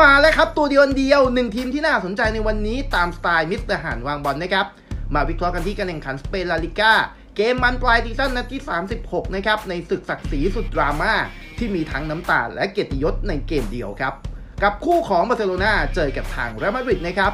มาแล้วครับตัวเดียวเดียวหนึ่งทีมที่น่าสนใจในวันนี้ตามสไตล์มิสเตอร์หานวางบอลนะครับ มาวิเคราะห์กันที่การแข่งขันสเปนลาลิก้าเกมมันปลายซีซั่นนัดที่ 36 นะครับ ในศึกศักดิ์ศรีสุดดราม่าที่มีทั้งน้ำตาและเกียรติยศในเกมเดียวครับ กับคู่ของบาร์เซโลนาเจอกับทางเรอัลมาดริดนะครับ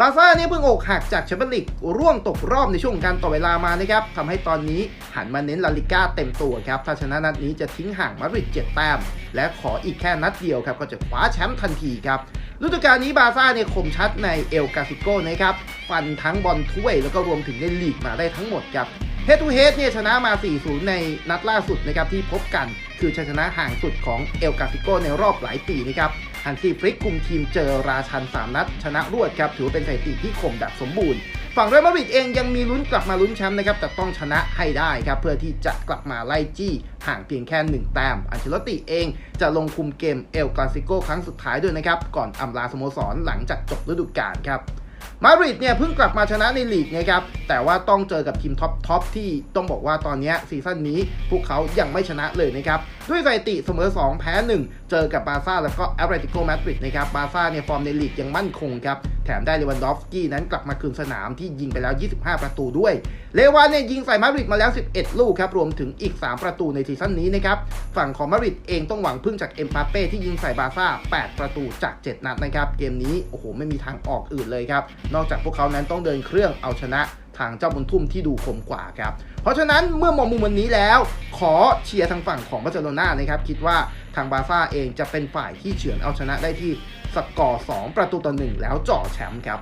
บาซ่าเนี่ยเพิ่งอกหักจากแชมเปี้ยนลีกร่วงตกรอบในช่วงการต่อเวลามานะครับทำให้ตอนนี้หันมาเน้นลาลิก้าเต็มตัวครับ ถ้าชนะนัดนี้จะทิ้งห่างมาดริด7แต้ม และขออีกแค่นัดเดียวครับ ก็จะคว้าแชมป์ทันทีครับฤดูกาลนี้บาซ่าเนี่ยคมชัดในเอลกาซิโกนะครับฟันทั้งบอลถ้วย แล้วก็รวมถึงในลีกมาได้ทั้งหมดครับเฮดทูเฮดเนี่ยชนะมา 4-0 ในนัดล่าสุดนะครับที่พบกัน คือชัยชนะห่างสุดของเอลกาซิโกในรอบหลายปีนะครับ ฮันซีฟริกคุมทีมเจอราชัน 3 นัด ชนะรวดครับ ถือว่าเป็นสถิติที่คมแบบสมบูรณ์ ฝั่งเรอัลมาดริดเองยังมีลุ้นกลับมาลุ้นแชมป์นะครับ แต่ต้องชนะให้ได้ครับ เพื่อที่จะกลับมาไล่จี้ห่างเพียงแค่ 1 แต้ม อันเชลติเองจะลงคุมเกมเอลกาซิโกครั้งสุดท้ายด้วยนะครับ ก่อนอำลาสโมสรหลังจากจบฤดูกาลครับมาดริดเนี่ยเพิ่งกลับมาชนะในลีกนะครับ แต่ว่าต้องเจอกับทีมท็อปท็อปที่ต้องบอกว่าตอนนี้ซีซั่นนี้พวกเขายังไม่ชนะเลยนะครับ ด้วยสถิติเสมอ 2 แพ้ 1 เจอกับบาร์ซ่าแล้วก็แอตเลติโกมาดริดนะครับบาร์ซ่าเนี่ยฟอร์มในลีกยังมั่นคงครับแถมได้เลวันดอฟสกี้นั้นกลับมาคืนสนามที่ยิงไปแล้ว 25 ประตูด้วย เลวานเนี่ยยิงใส่มาดริดมาแล้ว 11 ลูกครับรวมถึงอีก 3 ประตูในซีซั่นนี้นะครับฝั่งของมาดริดเองต้องหวังพึ่งจากเอ็มปาเป้ที่ยิงใส่บาร์ซ่า 8 ประตูจาก 7 นัดนะครับเกมนี้โอ้โหไม่มีทางออกอื่นเลยครับนอกจากพวกเขานั้นต้องเดินเครื่องเอาชนะ ทางเจ้าบุญทุ่มที่ดูคมกว่าครับ เพราะฉะนั้นเมื่อมองมุมวันนี้แล้วขอเชียร์ทางฝั่งของบาร์เซโลนานะครับ คิดว่าทางบาร์ซ่าเองจะเป็นฝ่ายที่เฉือนเอาชนะได้ที่สกอร์ 2 ประตูต่อ1แล้วเจ่อแชมป์ครับ